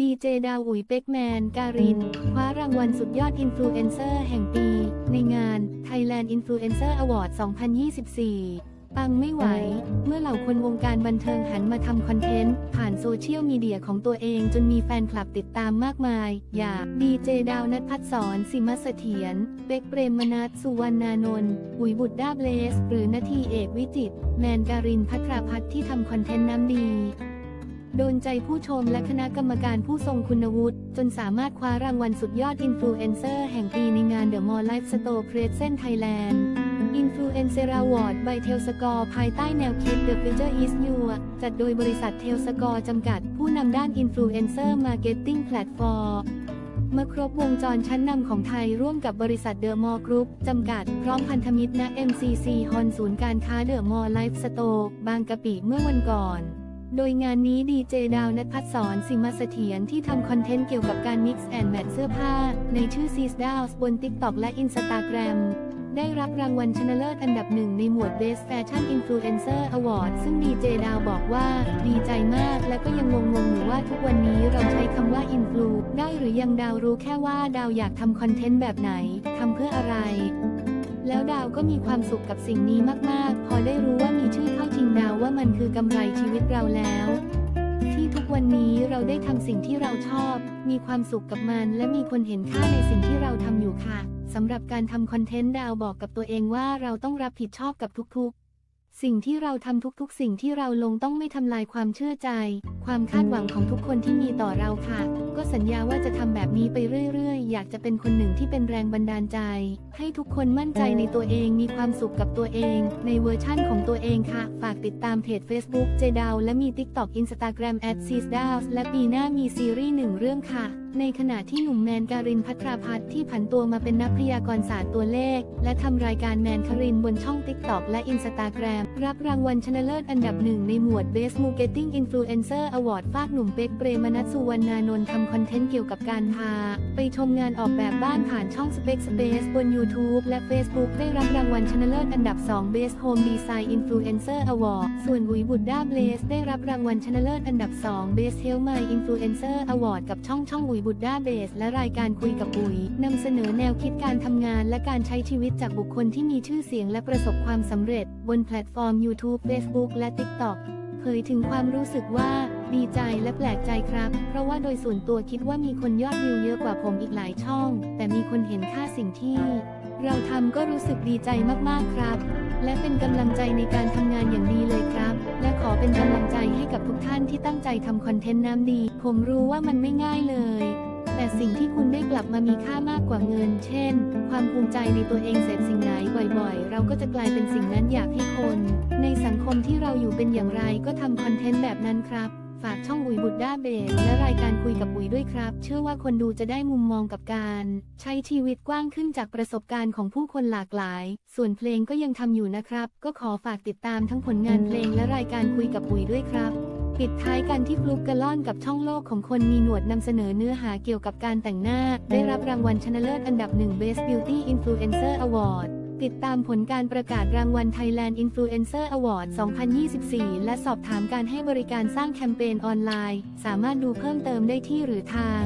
ดีเจดาวอุ๋ยเป็กแมน การินคว้ารางวัลสุดยอดอินฟลูเอนเซอร์แห่งปี ในงาน Thailand Influencer Award 2024 ปังไม่ไหว เมื่อเหล่าคนวงการบันเทิงหันมาทำคอนเทนต์ ผ่านโซเชียลมีเดียของตัวเองจนมีแฟนคลับติดตามมากมาย อย่างดีเจดาวนัทพัฒน์สอนสิมเสถียรเป็กเปรมมนัสสุวรรณานนท์อุ๋ยบุตรด้าเบลส หรือนาทีเอกวิจิตแมนการินพัทราพัฒน์ที่ทำคอนเทนต์น้ำดี โดนใจผู้ชมและคณะกรรมการผู้ทรงคุณวุฒิ จนสามารถคว้ารางวัลสุดยอดอินฟลูเอนเซอร์แห่งปีในงาน The Mall Life Store Present Thailand Influencer Award by t e l s c o r e ภายใต้แนวคิด The Future is You จัดโดยบริษัท t e l s c o r e จำกัด ผู้นำด้าน Influencer Marketing Platform เมื่อครบวงจรชั้นนำของไทยร่วมกับบริษัทเดอะมอลล์กรุ๊ปจำกัด พร้อมพันธมิตรณ MCC ฮอนศูนย์การค้าเดอะมอลล์ไลฟ์สโตร์บางกะปิเมื่อวันก่อน โดยงานนี้ดีเจดาวนัทพัฒน์สอนสิมเสถียรที่ทำคอนเทนต์เกี่ยวกับการ Mix and Match เสื้อผ้า ในชื่อ s ี s d a l s บน TikTok และ Instagram ได้รับรางวัลชนะเลิศอันดับหนึ่งในหมวด Best Fashion Influencer Award ซึ่งดีเจดาวบอกว่า ดีใจมากและก็ยังงงๆอยู่ว่าทุกวันนี้เราใช้คำว่า อินฟลูได้หรือยังดาวรู้แค่ว่าดาวอยากทำคอนเทนต์แบบไหนทำเพื่ออะไร แล้วดาวก็มีความสุขกับสิ่งนี้มากๆ พอได้รู้ว่ามีชื่อเข้า มันคือกำไรชีวิตเราแล้ว ที่ทุกวันนี้เราได้ทำสิ่งที่เราชอบ มีความสุขกับมัน และมีคนเห็นค่าในสิ่งที่เราทำอยู่ค่ะสำหรับการทำคอนเทนต์ดาวบอกกับตัวเองว่าเราต้องรับผิดชอบกับทุกๆ สิ่งที่เราทำทุกๆ สิ่งที่เราลงต้องไม่ทำลายความเชื่อใจ ความคาดหวังของทุกคนที่มีต่อเราค่ะ ก็สัญญาว่าจะทำแบบนี้ไปเรื่อยๆ อยากจะเป็นคนหนึ่งที่เป็นแรงบันดาลใจ ให้ทุกคนมั่นใจในตัวเองมีความสุขกับตัวเอง ในเวอร์ชั่นของตัวเองค่ะ ฝากติดตามเพจ Facebook เจดาวและมี TikTok Instagram at s e s d a w และปีหน้ามีซีรีส์หนึ่งเรื่องค่ะ ในขณะที่หนุ่มแมนการินพัทราพัฒน์ที่ผันตัวมาเป็นนักพยากรศาสตร์ตัวเลข และทำรายการแมนคารินบนช่อง TikTok และ Instagram รับรางวัลชนะเลิศอันดับหนึ่งในหมวด Best Marketing Influencer Award ฟากหนุ่มเป็กเปรมนัสสุวรรณานนท์ทำคอนเทนต์เกี่ยวกับการพา ไปชมงานออกแบบบ้านผ่านช่อง Spec Space บน YouTube และ Facebook ได้รับรางวัลชนะเลิศอันดับ 2 Best Home Design Influencer Award ส่วนอุ๋ยบุตรด้าเบลสได้รับรางวัลชนะเลิศอันดับ 2 Best Health My Influencer Award กับช่องช่องอุยบุตรด้าเบส และรายการคุยกับปุ๋ยนำเสนอแนวคิดการทำงานและการใช้ชีวิตจากบุคคลที่มีชื่อเสียงและประสบความสำเร็จ บนแพลตฟอร์ม YouTube Facebook และ TikTok เผยถึงความรู้สึกว่าดีใจและแปลกใจครับ เพราะว่าโดยส่วนตัวคิดว่ามีคนยอดวิวเยอะกว่าผมอีกหลายช่อง แต่มีคนเห็นค่าสิ่งที่ เราทำก็รู้สึกดีใจมากๆครับ และเป็นกำลังใจในการทำงานอย่างดีเลยครับ และขอเป็นกำลังใจให้กับทุกท่านที่ตั้งใจทำคอนเทนต์น้ำดี ผมรู้ว่ามันไม่ง่ายเลย แต่สิ่งที่คุณได้กลับมามีค่ามากกว่าเงิน เช่น ความภูมิใจในตัวเองเสร็จสิ่งไหนบ่อยๆ เราก็จะกลายเป็นสิ่งนั้นอยากให้คน ในสังคมที่เราอยู่เป็นอย่างไรก็ทำคอนเทนต์แบบนั้นครับ ฝากช่องอุ๋ยบุตรด้าเบสและรายการคุยกับอุ๋ยด้วยครับ เชื่อว่าคนดูจะได้มุมมองกับการ ใช้ชีวิตกว้างขึ้นจากประสบการณ์ของผู้คนหลากหลาย ส่วนเพลงก็ยังทำอยู่นะครับ ก็ขอฝากติดตามทั้งผลงานเพลงและรายการคุยกับอุ๋ยด้วยครับ ปิดท้ายกันที่ฟลุกกะล่อนกับช่องโลกของคนมีหนวดนำเสนอเนื้อหาเกี่ยวกับการแต่งหน้า ได้รับรางวัลชนะเลิศอันดับหนึ่ง Best Beauty Influencer Award ติดตามผลการประกาศรางวัล Thailand Influencer Award 2024 และสอบถามการให้บริการสร้างแคมเปญออนไลน์ สามารถดูเพิ่มเติมได้ที่หรือทาง